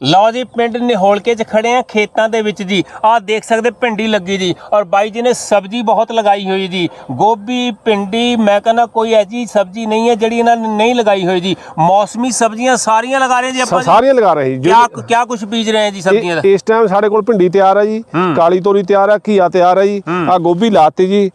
ਲਓ ਜੀ ਪਿੰਡ ਨਿਹੋਲਕੇ 'ਚ ਖੜੇ ਆ ਖੇਤਾਂ ਦੇ ਵਿੱਚ ਜੀ। ਆਹ ਦੇਖ ਸਕਦੇ ਭਿੰਡੀ ਲੱਗੀ ਜੀ। ਔਰ ਬਾਈ ਜੀ ਨੇ ਸਬਜ਼ੀ ਬਹੁਤ ਲਗਾਈ ਹੋਈ ਜੀ। ਗੋਭੀ ਭਿੰਡੀ ਮੈਂ ਕਹਿੰਦਾ ਕੋਈ ਐਜੀ ਸਬਜ਼ੀ ਨਹੀਂ ਹੈ ਜਿਹੜੀ ਇਹਨਾਂ ਨੇ ਨਹੀਂ ਲਗਾਈ ਹੋਈ ਜੀ। ਮੌਸਮੀ ਸਬਜ਼ੀਆਂ ਸਾਰੀਆਂ ਲਗਾ ਰਹੇ ਜੀ ਆਪਾਂ ਸਾਰੀਆਂ ਲਗਾ ਰਹੇ ਜੀ। ਕਿਆ ਕਿਆ ਕੁਝ ਬੀਜ ਰਹੇ ਆ ਜੀ ਸਬਜ਼ੀਆਂ ਦਾ? ਇਸ ਟਾਈਮ ਸਾਡੇ ਕੋਲ ਭਿੰਡੀ ਤਿਆਰ ਹੈ ਜੀ। ਕਾਲੀ ਤੋਰੀ ਤਿਆਰ ਹੈ ਘੀਆ ਤਿਆਰ ਹੈ ਜੀ। ਆ ਗੋਭੀ ਲਾਤੀ ਜੀ।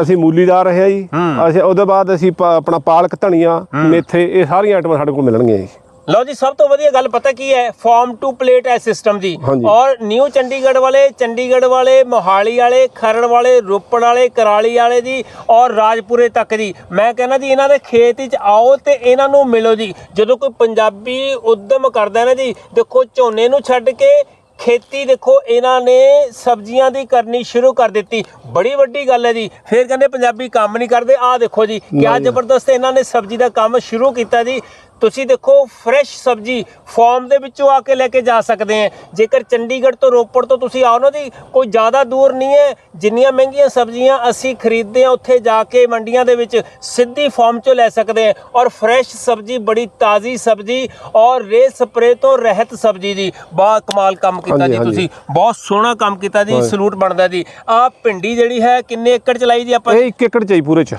ਅਸੀਂ ਮੂਲੀ ਲਾ ਰਹੇ ਹਾਂ ਜੀ। ਅਸੀਂ ਉਹਦੇ ਬਾਅਦ ਅਸੀਂ ਆਪਣਾ ਪਾਲਕ ਧਨੀਆ ਮੇਥੇ ਇਹ ਸਾਰੀਆਂ ਆਈਟਮਾਂ ਸਾਡੇ ਕੋਲ ਮਿਲਣਗੀਆਂ ਜੀ। ਲਓ ਜੀ ਸਭ ਤੋਂ ਵਧੀਆ ਗੱਲ ਪਤਾ ਕੀ ਹੈ? ਫਾਰਮ ਟੂ ਪਲੇਟ ਹੈ ਸਿਸਟਮ ਜੀ ਹਾਂਜੀ। ਔਰ ਨਿਊ ਚੰਡੀਗੜ੍ਹ ਵਾਲੇ ਚੰਡੀਗੜ੍ਹ ਵਾਲੇ ਮੋਹਾਲੀ ਵਾਲੇ ਖਰੜ ਵਾਲੇ ਰੋਪੜ ਵਾਲੇ ਕਰਾਲੀ ਵਾਲੇ ਜੀ ਔਰ ਰਾਜਪੁਰੇ ਤੱਕ ਜੀ ਮੈਂ ਕਹਿੰਦਾ ਜੀ ਇਹਨਾਂ ਦੇ ਖੇਤ ਵਿੱਚ ਆਓ ਤੇ ਇਹਨਾਂ ਨੂੰ ਮਿਲੋ ਜੀ। ਜਦੋਂ ਕੋਈ ਪੰਜਾਬੀ ਉਦਮ ਕਰਦਾ ਨਾ ਜੀ ਦੇਖੋ ਝੋਨੇ ਨੂੰ ਛੱਡ ਕੇ ਖੇਤੀ ਦੇਖੋ ਇਹਨਾਂ ਨੇ ਸਬਜ਼ੀਆਂ ਦੀ ਕਰਨੀ ਸ਼ੁਰੂ ਕਰ ਦਿੱਤੀ। ਬੜੀ ਵੱਡੀ ਗੱਲ ਹੈ ਜੀ। ਫਿਰ ਕਹਿੰਦੇ ਪੰਜਾਬੀ ਕੰਮ ਨਹੀਂ ਕਰਦੇ। ਆਹ ਦੇਖੋ ਜੀ ਕਿਆ ਜ਼ਬਰਦਸਤ ਇਹਨਾਂ ਨੇ ਸਬਜ਼ੀ ਦਾ ਕੰਮ ਸ਼ੁਰੂ ਕੀਤਾ ਜੀ। ਤੁਸੀਂ ਦੇਖੋ ਫਰੈਸ਼ ਸਬਜ਼ੀ ਫਾਰਮ ਦੇ ਵਿੱਚੋਂ ਆ ਕੇ ਲੈ ਕੇ ਜਾ ਸਕਦੇ ਆ ਜੇਕਰ ਚੰਡੀਗੜ੍ਹ ਤੋਂ ਰੋਪੜ ਤੋਂ ਤੁਸੀਂ ਆਓ ਨਾ ਜੀ ਕੋਈ ਜ਼ਿਆਦਾ ਦੂਰ ਨਹੀਂ ਹੈ। ਜਿੰਨੀਆਂ ਮਹਿੰਗੀਆਂ ਸਬਜ਼ੀਆਂ ਅਸੀਂ ਖਰੀਦਦੇ ਆ ਉੱਥੇ ਜਾ ਕੇ ਮੰਡੀਆਂ ਦੇ ਵਿੱਚ ਸਿੱਧੀ ਫਾਰਮ ਚੋਂ ਲੈ ਸਕਦੇ ਆ ਔਰ ਫਰੈਸ਼ ਸਬਜ਼ੀ ਬੜੀ ਤਾਜ਼ੀ ਸਬਜ਼ੀ ਔਰ ਰੇ ਸਪਰੇ ਤੋਂ ਰਹਿਤ ਸਬਜ਼ੀ ਜੀ। ਬਾ ਕਮਾਲ ਕੰਮ ਕੀਤਾ ਜੀ। ਤੁਸੀਂ। ਬਹੁਤ ਸੋਹਣਾ ਕੰਮ ਕੀਤਾ ਜੀ ਸਲੂਟ ਬਣਦਾ ਜੀ। ਆ ਭਿੰਡੀ ਜਿਹੜੀ ਹੈ ਕਿੰਨੇ ਏਕੜ ਚ ਲਾਈ ਜੀ ਆਪਾਂ? ਇਹ 1 ਏਕੜ ਚ ਹੀ ਪੂਰੇ ਚ।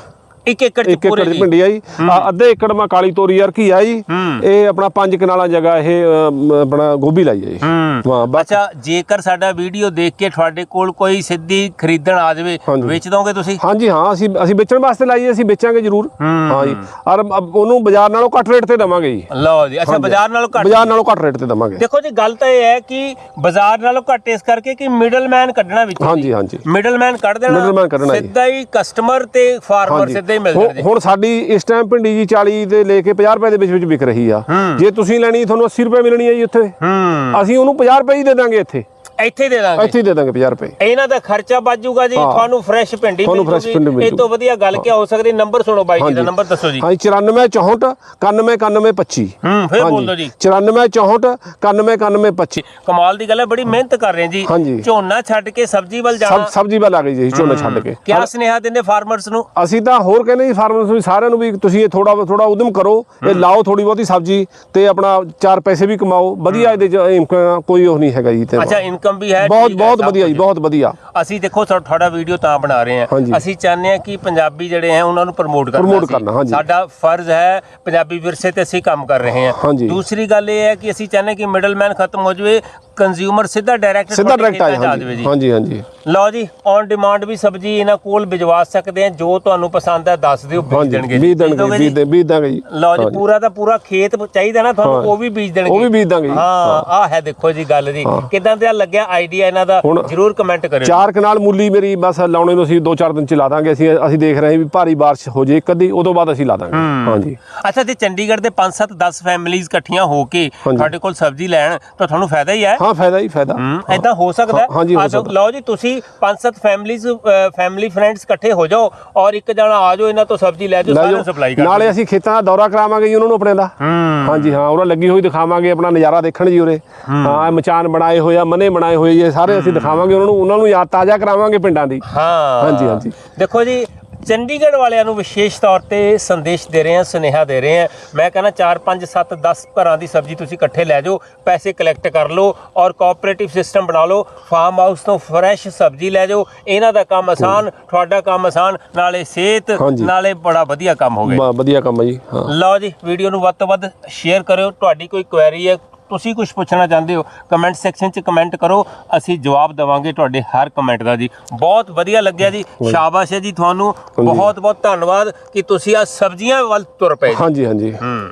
ਇੱਕ ਏਕੜ ਚ ਇੱਕ ਪੂਰੇ ਏਕੜ ਜੀ ਭਿੰਡੀ ਆ ਜੀ ਆ ਅੱਧੇ ਏਕੜ ਮਾ ਕਾਲੀ ਤੋਰੀ ਯਾਰ ਘੀਆ ਜੀ ਇਹ ਆਪਣਾ 5 ਕਨਾਲਾਂ ਜਗ੍ਹਾ ਇਹ ਅਮ, ਆਪਣਾ ਗੋਭੀ ਲਾਈ ਹੈ। ਜੀ ਹਾਂ ਬਸ। ਅੱਛਾ ਜੇਕਰ ਸਾਡਾ ਵੀਡੀਓ ਦੇਖ ਕੇ ਤੁਹਾਡੇ ਕੋਲ ਕੋਈ ਸਿੱਧੀ ਖਰੀਦਣ ਆ ਜਾਵੇ ਹਾਂਜੀ। ਵੇਚ ਦੋਗੇ ਤੁਸੀਂ? ਹਾਂਜੀ ਹਾਂ ਅਸੀਂ ਅਸੀਂ ਵੇਚਣ ਵਾਸਤੇ ਲਾਈ ਹੈ, ਅਸੀਂ ਵੇਚਾਂਗੇ ਜ਼ਰੂਰ। ਹਾਂ ਜੀ। ਔਰ ਅਬ ਉਹਨੂੰ ਬਾਜ਼ਾਰ ਨਾਲੋਂ ਘੱਟ ਰੇਟ ਤੇ ਦਵਾਂਗੇ ਜੀ। ਲਓ ਜੀ ਅੱਛਾ ਬਾਜ਼ਾਰ ਨਾਲੋਂ ਘੱਟ? ਬਾਜ਼ਾਰ ਨਾਲੋਂ ਘੱਟ ਰੇਟ ਤੇ ਦਵਾਂਗੇ। ਦੇਖੋ ਜੀ ਗੱਲ ਤਾਂ ਇਹ ਹੈ ਕਿ ਬਾਜ਼ਾਰ ਨਾਲੋਂ ਘੱਟ ਇਸ ਕਰਕੇ ਕਿ ਮਿਡਲਮੈਨ ਕੱਢਣਾ ਵਿੱਚ ਹਾਂਜੀ ਹਾਂਜੀ। ਮਿਡਲਮੈਨ ਕੱਢ ਦੇਣਾ Middleman ਕੱਢਣਾ ਜੀ। ਸਿੱਧਾ ਹੀ ਕਸਟਮਰ ਤੇ ਫਾਰਮਰ ਹਾਂਜੀ। ਸਿੱਧਾ ਹੀ ਮਿਲ ਹੁਣ- ਹੁਣ ਸਾਡੀ ਇਸ ਟਾਈਮ ਭਿੰਡੀ ਜੀ 40 ਦੇ ਲੈ ਕੇ 50 ਰੁਪਏ ਦੇ ਵਿੱਚ ਵਿੱਚ ਵਿਕ ਰਹੀ ਆ। ਜੇ ਤੁਸੀਂ ਲੈਣੀ ਤੁਹਾਨੂੰ 80 ਰੁਪਏ ਮਿਲਣੀ ਹੈ ਜੀ ਉੱਥੇ। ਹੂੰ। ਅਸੀਂ ਉਹਨੂੰ 50 ਰੁਪਏ ਹੀ ਦੇ ਦਾਂਗੇ ਇੱਥੇ। ਇੱਥੇ ਦੇ ਦਾਂਗੇ। ਇੱਥੇ ਹੀ ਦੇ ਦਾਂਗੇ 50 ਰੁਪਏ। ਇਹਨਾਂ ਦਾ ਖਰਚਾ ਬਚੂਗਾ ਜੀ ਹਾਂ। ਤੁਹਾਨੂੰ ਫਰੈਸ਼ ਭਿੰਡੀ ਤੁਹਾਨੂੰ ਮਿਲ fresh ਜੂਗੀ। ਭਿੰਡੀ ਮਿਲ ਇਹ ਤੋਂ। ਵਧੀਆ ਗੱਲ ਕੀ ਹੋ ਸਕਦੀ ਨੰਬਰ ਸੁਣੋ ਬਾਈ ਜੀ ਦਾ ਹਾਂਜੀ। ਨੰਬਰ ਦੱਸੋ ਜੀ। ਹਾਂਜੀ 94 64 91 91 25 ਹੂੰ ਫੇਰ ਬੋਲ ਦਿਓ ਜੀ। 94 64 91 91 25 ਕਮਾਲ ਦੀ ਗੱਲ ਹੈ ਬੜੀ ਮਿਹਨਤ ਕਰ ਰਹੇ ਜੀ। ਹਾਂਜੀ। ਝੋਨਾ ਛੱਡ ਕੇ ਸਬਜ਼ੀ ਵੱਲ ਸਬ ਜਾਣਾ ਸਬਜ਼ੀ ਵੱਲ ਆ ਗਈ ਜੀ ਝੋਨਾ ਛੱਡ ਕੇ। ਕਿਆ ਸੁਨੇਹਾ ਦਿੰਦੇ ਫਾਰਮਰਸ ਨੂੰ? ਅਸੀਂ ਤਾਂ ਹੋਰ ਕਹਿੰਦੇ ਜੀ ਫਾਰਮਰਸ ਨੂੰ ਸਾਰਿਆਂ ਨੂੰ ਵੀ ਤੁਸੀਂ ਇਹ ਥੋੜਾ ਥੋੜਾ ਉਦਮ ਕਰੋ ਇਹ ਲਾਓ ਥੋੜੀ ਬਹੁਤੀ ਸਬਜ਼ੀ ਤੇ ਆਪਣਾ ਚਾਰ ਪੈਸੇ ਵੀ ਕਮਾਓ। ਵਧੀਆ ਇਹਦੇ ਚ ਇਨਕਮ ਕੋਈ ਉਹ ਨਹੀਂ ਹੈਗਾ ਜੀ ਤੇ ਅੱਛਾ ਇਨਕਮ ਵੀ ਹੈ ਬਹੁਤ ਬਹੁਤ ਵਧੀਆ ਜੀ। ਬਹੁਤ ਵਧੀਆ ਅਸੀਂ ਦੇਖੋ ਤੁਹਾ- ਤੁਹਾਡਾ ਵੀਡੀਓ ਤਾਂ ਬਣਾ ਰਹੇ ਹਾਂ। ਅਸੀਂ ਚਾਹੁੰਦੇ ਹਾਂ ਕਿ ਪੰਜਾਬੀ ਜਿਹੜੇ ਹੈ ਉਹਨਾਂ ਨੂੰ ਪ੍ਰਮੋਟ ਕਰਨਾ ਹਾਂਜੀ। ਸਾਡਾ ਫਰਜ਼ ਹੈ ਪੰਜਾਬੀ ਵਿਰਸੇ ਤੇ ਅਸੀਂ ਕੰਮ ਕਰ ਰਹੇ ਹਾਂ। ਦੂਸਰੀ ਗੱਲ ਇਹ ਹੈ ਕਿ ਅਸੀਂ ਚਾਹੁੰਦੇ ਕਿ ਮਿਡਲਮੈਨ ਖਤਮ ਹੋ ਜਾਵੇ ਕੰਜ਼ਿਊਮਰ ਸਿੱਧਾ ਡਾਇਰੈਕਟ ਸਿੱਧਾ ਡਾਇਰੈਕਟ ਆਏ ਹਾਂਜੀ ਹਾਂਜੀ ਹਾਂਜੀ। ਲਓ ਜੀ ਔਨ ਡਿਮਾਂਡ ਵੀ ਸਬਜ਼ੀ ਇਹਨਾਂ ਕੋਲ ਭਿਜਵਾ ਸਕਦੇ ਆ ਜੋ ਤੁਹਾਨੂੰ ਪਸੰਦ ਹੈ ਦੱਸ ਦਿਓ ਬੀਜ ਦੇਣਗੇ ਬੀਜ ਦੇਣਗੇ? ਬੀਜ ਦੇ ਬੀਜ ਦਾਂਗੇ ਜੀ। ਲਓ ਜੀ। ਪੂਰਾ ਦਾ ਪੂਰਾ ਖੇਤ ਚਾਹੀਦਾ ਨਾ ਤੁਹਾਨੂੰ। ਉਹ ਵੀ ਬੀਜ ਦੇਣਗੇ। ਉਹ ਵੀ ਬੀਜ ਦਾਂਗੇ ਜੀ। ਹਾਂ ਆਹ ਹੈ ਦੇਖੋ ਜੀ ਗੱਲ ਜੀ। ਕਿਦਾਂ ਦਾ ਲੱਗਿਆ ਆਈਡੀਆ ਇਹਨਾਂ ਦਾ ਜਰੂਰ ਕਮੈਂਟ ਕਰਿਓ ਚਾਰ ਕਨਾਲ ਮੂਲੀ ਮੇਰੀ ਬਸ ਲਾਉਣੇ ਨੂੰ ਅਸੀਂ 2-4 ਦਿਨ ਚ ਲਾ ਦਾਂਗੇ ਅਸੀਂ ਅਸੀਂ ਦੇਖ ਰਹੇ ਹਾਂ ਵੀ ਭਾਰੀ ਬਾਰਿਸ਼ ਹੋ ਜੇ ਇੱਕ ਅੱਧੀ ਉਦੋਂ ਬਾਅਦ ਅਸੀਂ ਲਾ ਦਾਂਗੇ। ਹਾਂਜੀ। ਅੱਛਾ ਤੇ ਚੰਡੀਗੜ੍ਹ ਦੇ 5 7 10 ਫੈਮਿਲੀਆਂ ਇਕੱਠੀਆਂ ਹੋ ਕੇ। ਤੁਹਾਡੇ ਕੋਲ ਸਬਜ਼ੀ ਲੈਣ ਤਾਂ ਤੁਹਾਨੂੰ ਫਾਇਦਾ ਹੀ। ਹੈ ਹਾਂ ਫਾਇਦਾ ਹੀ ਫਾਇਦਾ। ਐਦਾਂ ਹੋ। ਸਕਦਾ ਆ। ਲਓ ਜੀ ਤੁਸੀਂ 5-7 ਫੈਮਿਲੀਆਂ ਫੈਮਿਲੀ ਫਰੈਂਡਸ ਇਕੱਠੇ ਹੋ ਜਾਓ ਔਰ ਇੱਕ ਜਣਾ ਆ ਜਾਓ ਇਹਨਾਂ ਤੋਂ ਸਬਜ਼ੀ ਲੈ ਜਾਓ ਸਾਰਿਆਂ। ਨੂੰ ਸਪਲਾਈ ਕਰ ਨਾਲੇ ਅਸੀਂ ਖੇਤਾਂ ਦਾ ਦੌਰਾ ਕਰਾਵਾਂਗੇ ਜੀ ਉਹਨਾਂ ਨੂੰ ਆਪਣੇ ਦਾ। ਹਾਂਜੀ ਹਾਂ ਉਹਨਾਂ ਲੱਗੀ ਹੋਈ ਦਿਖਾਵਾਂਗੇ ਆਪਣਾ ਨਜ਼ਾਰਾ ਦੇਖਣ ਜੀ ਉਰੇ। ਹਾਂ। ਮਚਾਨ ਬਣਾਏ ਹੋਏ ਆ ਮਨੇ ਬਣਾਏ ਹੋਏ ਜੀ ਇਹ ਸਾਰੇ ਅਸੀਂ ਦਿਖਾਵਾਂਗੇ ਉਹਨਾਂ ਨੂੰ ਉਹਨਾਂ ਨੂੰ ਯਾਦ ਤਾਜ਼ਾ ਕਰਾਵਾਂਗੇ ਪਿੰਡਾਂ ਦੀ। ਹਾਂ। ਹਾਂਜੀ, ਹਾਂਜੀ। ਦੇਖੋ ਜੀ ਚੰਡੀਗੜ੍ਹ ਵਾਲਿਆਂ ਨੂੰ ਵਿਸ਼ੇਸ਼ ਤੌਰ ਤੇ ਸੰਦੇਸ਼ ਦੇ ਰਹੇ ਹਾਂ ਸੁਨੇਹਾ ਦੇ ਰਹੇ ਹਾਂ। ਮੈਂ ਕਹਿੰਦਾ 4 5 7 10 ਘਰਾਂ ਦੀ ਸਬਜ਼ੀ ਤੁਸੀਂ ਇਕੱਠੇ ਲੈ ਜਾਓ ਪੈਸੇ ਕਲੈਕਟ ਕਰ ਲਓ ਔਰ ਕੋਆਪਰੇਟਿਵ ਸਿਸਟਮ ਬਣਾ ਲਓ ਫਾਰਮ ਹਾਊਸ ਤੋਂ ਫਰੈਸ਼ ਸਬਜ਼ੀ ਲੈ ਜਾਓ। ਇਹਨਾਂ ਦਾ ਕੰਮ ਆਸਾਨ ਤੁਹਾਡਾ ਕੰਮ ਆਸਾਨ ਨਾਲੇ ਸਿਹਤ। ਨਾਲੇ ਬੜਾ ਵਧੀਆ ਕੰਮ ਹੋਵੇ ਵਧੀਆ ਕੰਮ ਹੈ ਜੀ ਹਾਂ। ਲਓ ਜੀ ਵੀਡੀਓ ਨੂੰ ਵੱਧ ਤੋਂ ਵੱਧ ਸ਼ੇਅਰ ਕਰਿਓ। ਤੁਹਾਡੀ ਕੋਈ ਕੁਐਰੀ ਹੈ ਤੁਸੀਂ ਕੁਝ ਪੁੱਛਣਾ ਚਾਹੁੰਦੇ ਹੋ ਕਮੈਂਟ ਸੈਕਸ਼ਨ 'ਚ ਕਮੈਂਟ ਕਰੋ ਅਸੀਂ ਜਵਾਬ ਦੇਵਾਂਗੇ ਤੁਹਾਡੇ ਹਰ ਕਮੈਂਟ ਦਾ ਜੀ। ਬਹੁਤ ਵਧੀਆ ਲੱਗਿਆ ਜੀ ਸ਼ਾਬਾਸ਼ ਹੈ ਜੀ ਤੁਹਾਨੂੰ ਬਹੁਤ ਬਹੁਤ ਧੰਨਵਾਦ ਕਿ ਤੁਸੀਂ ਆ ਸਬਜ਼ੀਆਂ ਵੱਲ ਤੁਰ ਪਏ। ਹਾਂਜੀ ਹਾਂਜੀ। ਹੂੰ।